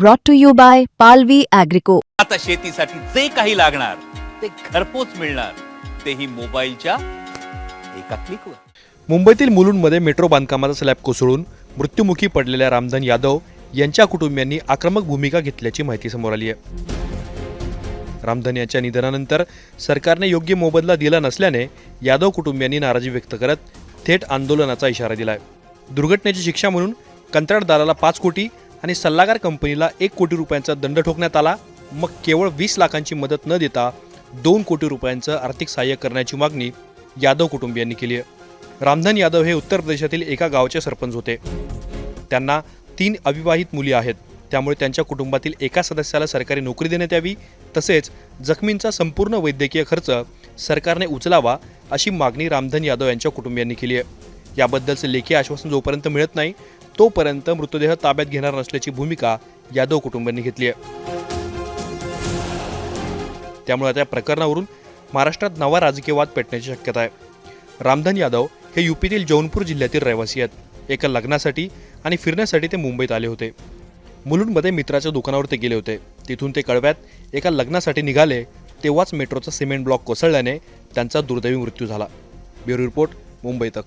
brought to you by Palvi Agrico. आता शेतीसाठी जे काही लागणार ते घरपोच मिळणार. तेही मोबाईलच्या एका क्लिकवर मुंबईतील मुलुंडमध्ये मेट्रो बांधकामाचा स्लॅब कोसळून मृत्युमुखी पडलेल्या रामधन यादव यांच्या कुटुंबियांनी आक्रमक भूमिका घेतल्याची माहिती समोर आली आहे. रामधन यांच्या निधनानंतर सरकारने योग्य मोबदला दिला नसल्याने यादव कुटुंबियांनी नाराजी व्यक्त करत थेट आंदोलनाचा इशारा दिलाय. दुर्घटनेची शिक्षा म्हणून कंत्राटदाराला पाच कोटी आणि सल्लागार कंपनीला एक कोटी रुपयांचा दंड ठोकण्यात आला. मग केवळ वीस लाखांची मदत न देता दोन कोटी रुपयांचं आर्थिक सहाय्य करण्याची मागणी यादव कुटुंबियांनी केली आहे. रामधन यादव हे उत्तर प्रदेशातील एका गावचे सरपंच होते. त्यांना तीन अविवाहित मुली आहेत. त्यामुळे त्यांच्या कुटुंबातील एका सदस्याला सरकारी नोकरी देण्यात यावी. तसेच जखमींचा संपूर्ण वैद्यकीय खर्च सरकारने उचलावा अशी मागणी रामधन यादव यांच्या कुटुंबियांनी केली आहे. याबद्दलचं लेखी आश्वासन जोपर्यंत मिळत नाही तोपर्यंत मृतदेह ताब्यात घेणार नसल्याची भूमिका यादव कुटुंबियांनी घेतली आहे. त्यामुळे आता या प्रकरणावरून महाराष्ट्रात नवा राजकीय वाद पेटण्याची शक्यता आहे. रामधन यादव हे युपीतील जौनपूर जिल्ह्यातील रहिवासी आहेत. एका लग्नासाठी आणि फिरण्यासाठी ते मुंबईत आले होते. मुलुंडमध्ये मित्राच्या दुकानावर ते गेले होते. तिथून ते कळव्यात एका लग्नासाठी निघाले तेव्हाच मेट्रोचा सिमेंट ब्लॉक कोसळल्याने त्यांचा दुर्दैवी मृत्यू झाला. ब्युरो रिपोर्ट मुंबई तक.